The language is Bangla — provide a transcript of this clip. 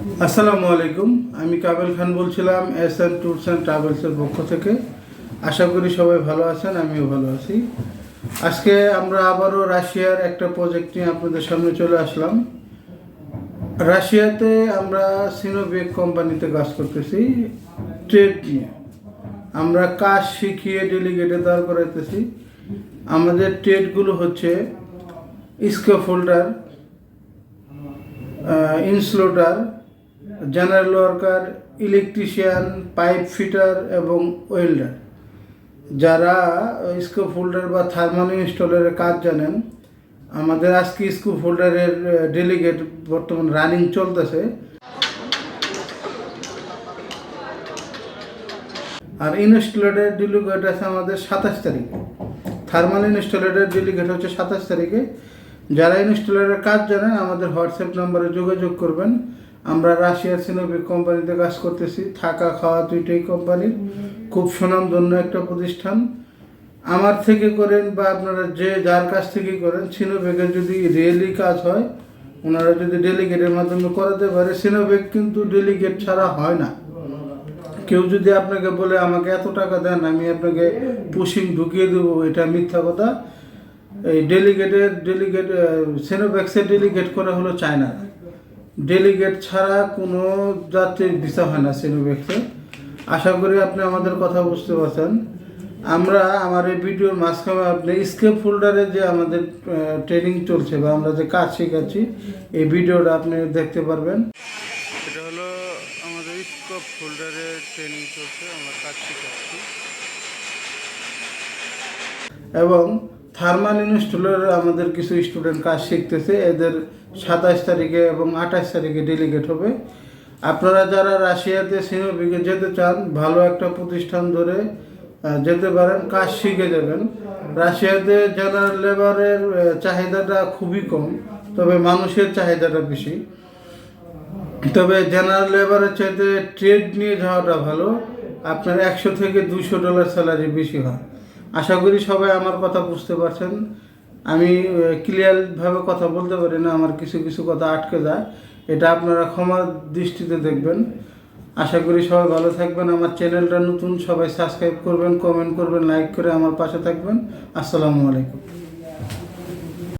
আসসালামু আলাইকুম। আমি কাবেল খান বলছিলাম এস এন ট্যুরস অ্যান্ড ট্রাভেলসের পক্ষ থেকে। আশা করি সবাই ভালো আছেন, আমিও ভালো আছি। আজকে আমরা আবারও রাশিয়ার একটা প্রজেক্ট নিয়ে আপনাদের সামনে চলে আসলাম। রাশিয়াতে আমরা সিনোবেক কোম্পানিতে কাজ করতেছি ট্রেড নিয়ে। আমরা কাজ শিখিয়ে ডেলিগেটে দাঁড় করাইতেছি। আমাদের ট্রেডগুলো হচ্ছে scaffolder insulator general worker, electrician, pipe fitter এবং ওয়েল্ডার। যারা স্কোপ হোল্ডার বা থার্মাল ইনস্টলের কাজ জানেন, আমাদের আজকে স্কোপ হোল্ডারের ডেলিগেট বর্তমান রানিং চলতেছে। আর ইনস্টলেটের ডেলিগেট আছে আমাদের সাতাশ তারিখে। থার্মাল ইনস্টলেটের ডেলিগেট হচ্ছে সাতাশ তারিখে। যারা ইনস্টলেটের কাজ জানেন, আমাদের হোয়াটসঅ্যাপ নম্বরে যোগাযোগ করবেন। আমরা রাশিয়ার সিনোভিক কোম্পানিতে কাজ করতেছি, থাকা, খাওয়া দুইটাই কোম্পানির খুব সুনামধন্য একটা প্রতিষ্ঠান। আমার থেকে করেন বা আপনারা যে যার কাছ থেকে করেন সিনোভেকের যদি রিয়েলি কাজ হয়, ওনারা যদি ডেলিগেটের মাধ্যমে করাতে পারে, সিনোভেক কিন্তু ডেলিগেট ছাড়া হয় না। কেউ যদি আপনাকে বলে, আমাকে এত টাকা দেন, আমি আপনাকে পুশিং ঢুকিয়ে দেবো, এটা মিথ্যা কথা। এই ডেলিগেটের, ডেলিগেট সেনোভ্যাক্সের ডেলিগেট করা হলো চায়না ডেলিগেট ছাড়া কোনো যাত্রীর ভিসা হয় না সেনোভ্যাক্সে আশা করি আপনি আমাদের কথা বুঝতে পারছেন। আমরা আমার এই ভিডিওর মাঝখানে আপনি স্কেপ ফোল্ডারে যে আমাদের ট্রেনিং চলছে বা আমরা যে কাজ শেখাচ্ছি এই ভিডিওটা আপনি দেখতে পারবেন। এটা হলো আমাদের স্কোপ ফোল্ডারের ট্রেনিং চলছে আমরা কাজ শেখাচ্ছি। এবং থার্মাল ইনস্টলের আমাদের কিছু স্টুডেন্ট কাজ শিখতেছে। এদের সাতাশ তারিখে এবং আঠাশ তারিখে ডেলিগেট হবে। আপনারা যারা রাশিয়াতে সিনোভিকে যেতে চান, ভালো একটা প্রতিষ্ঠান ধরে যেতে পারেন, কাজ শিখে যাবেন। রাশিয়াতে জেনারেল লেবারের চাহিদাটা খুবই কম, তবে মানুষের চাহিদাটা বেশি। তবে জেনারেল লেবারের চাইতে ট্রেড নিয়ে যাওয়াটা ভালো। আপনার একশো থেকে দুশো ডলার স্যালারি বেশি হয়। আশা করি সবাই আমার কথা বুঝতে পারছেন। আমি ক্লিয়ারভাবে কথা বলতে পারি না, আমার কিছু কিছু কথা আটকে যায়। এটা আপনারা ক্ষমার দৃষ্টিতে দেখবেন। আশা করি সবাই ভালো থাকবেন। আমার চ্যানেলটা নতুন, সবাই সাবস্ক্রাইব করবেন কমেন্ট করবেন লাইক করে আমার পাশে থাকবেন। আসসালামু আলাইকুম।